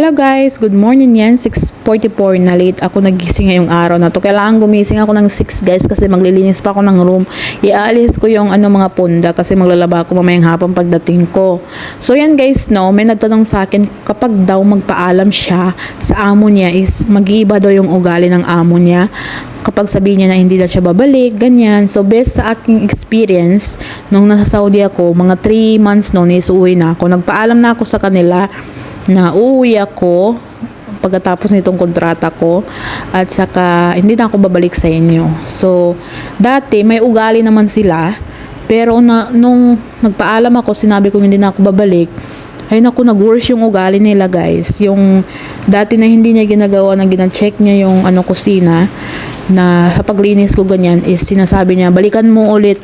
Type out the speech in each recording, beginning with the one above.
Hello guys, good morning yan. 6.44 na late ako nagising ngayong araw na to. Kailangan gumising ako ng 6 guys kasi maglilinis pa ako ng room. Iaalis ko yung ano mga punda kasi maglalaba ako mamayang hapon pagdating ko. So yan guys, no, may nagtanong sa akin kapag daw magpaalam siya sa amo niya is mag-iiba daw yung ugali ng amo niya kapag sabihin niya na hindi na siya babalik, ganyan. So, based sa aking experience, nung nasa Saudi ako, mga 3 months noon is uwi na ako. Nagpaalam na ako sa kanila na uuwi ako pagkatapos nitong kontrata ko at saka hindi na ako babalik sa inyo. So, dati may ugali naman sila pero na, nung nagpaalam ako, sinabi ko hindi na ako babalik, ay naku, nag-worse yung ugali nila guys. Yung dati na hindi niya ginagawa na gina-check niya yung ano kusina na sa paglinis ko ganyan is sinasabi niya balikan mo ulit.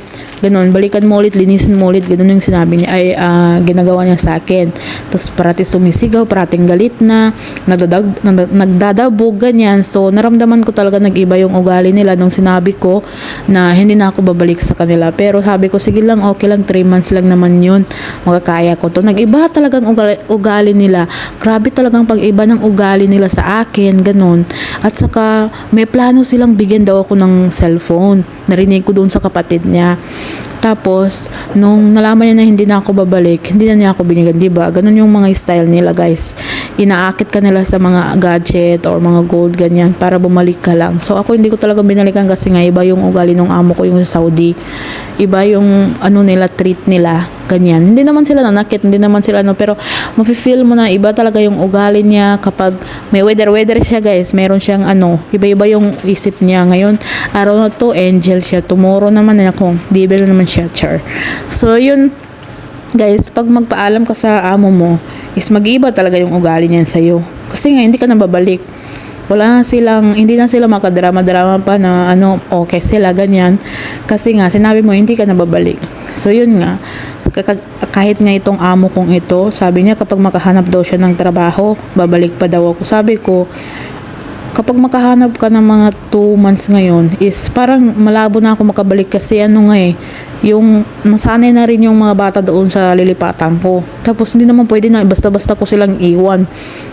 Ganun balikan mo ulit linisin mo ulit. Ganun yung sinabi niya ay ah, ginagawa niya sa akin. Tapos parati sumisigaw parating galit na nagdadag, nag- nagdadabog ganyan. So naramdaman ko talaga nag-iba yung ugali nila nung sinabi ko na hindi na ako babalik sa kanila. Pero sabi ko sige lang okay lang 3 months lang naman yun. Makakaya ko to. Nag-iba talagang ugali, ugali nila. Grabe talagang pag-iba ng ugali nila sa akin ganun. At saka may plano silang bigyan daw ako ng cellphone narinig ko doon sa kapatid niya tapos, nung nalaman niya na hindi na ako babalik, hindi na niya ako binigyan, di ba? Ganun yung mga style nila, guys. Inaakit ka nila sa mga gadget or mga gold, ganyan, para bumalik ka lang. So, ako hindi ko talaga binalikan kasi nga iba yung ugali ng amo ko yung sa Saudi. Iba yung ano nila, treat nila, ganyan. Hindi naman sila nanakit, hindi naman sila ano, pero mafe-feel mo na iba talaga yung ugali niya kapag may weather-weather siya, guys. Meron siyang ano, iba-iba yung isip niya. Ngayon, araw na to, angel siya. Tomorrow naman, ako, devil naman siya, char. So, yun, guys, pag magpaalam ka sa amo mo, is mag-iba talaga yung ugali niyan sa'yo. Kasi nga, hindi ka na babalik. Wala na silang, hindi na sila makadrama-drama pa na ano, okay sila, ganyan. Kasi nga, sinabi mo, hindi ka na babalik. So, yun nga. Kahit nga itong amo kong ito, sabi niya kapag makahanap daw siya ng trabaho, babalik pa daw ako. Sabi ko, kapag makahanap ka ng mga 2 months ngayon is parang malabo na ako makabalik kasi ano nga eh yung masanay na rin yung mga bata doon sa lilipatan ko. Tapos hindi naman pwede na basta-basta ko silang iwan.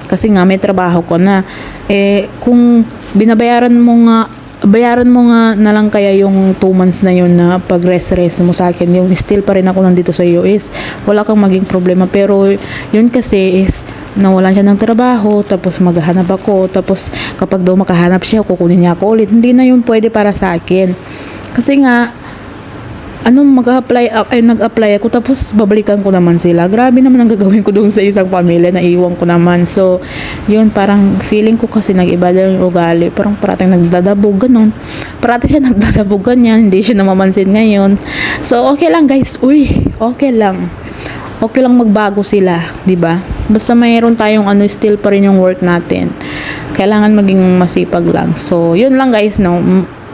Kasi nga may trabaho ko na. Eh kung binabayaran mo nga bayaran mo nga na lang kaya yung 2 months na yun na pag rest rest mo sa akin yung still pa rin ako nandito sa US wala kang maging problema. Pero yun kasi is nawalan siya ng trabaho tapos maghahanap ako tapos kapag daw makahanap siya kukunin niya ako ulit. Hindi na yun pwede para sa akin. Kasi nga ano mag-apply ay nag-apply ako tapos babalikan ko naman sila. Grabe naman ang gagawin ko doon sa isang pamilya na iwan ko naman. So, yun parang feeling ko kasi nag-iba yung ugali. Parang parating nagdadabog ganun. Parati siya nagdadabog ganyan. Hindi siya namamansin ngayon. So, okay lang guys. Uy, okay lang. Okay lang magbago sila, 'di ba? Basta mayroon tayong ano still pa rin yung work natin. Kailangan maging masipag lang. So, yun lang guys, no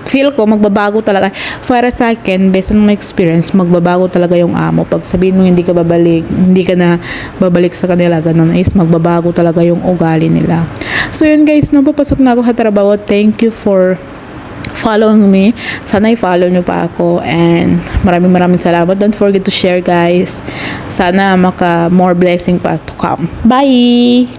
feel ko magbabago talaga. Para sa akin based on my experience magbabago talaga yung amo. Pag sabihin mo hindi ka babalik hindi ka na babalik sa kanila ganun is magbabago talaga yung ugali nila. So yun guys no papasok na ako sa trabaho. Thank you for following me. Sana i-follow nyo pa ako. And maraming maraming salamat. Don't forget to share guys. Sana maka more blessing pa to come. Bye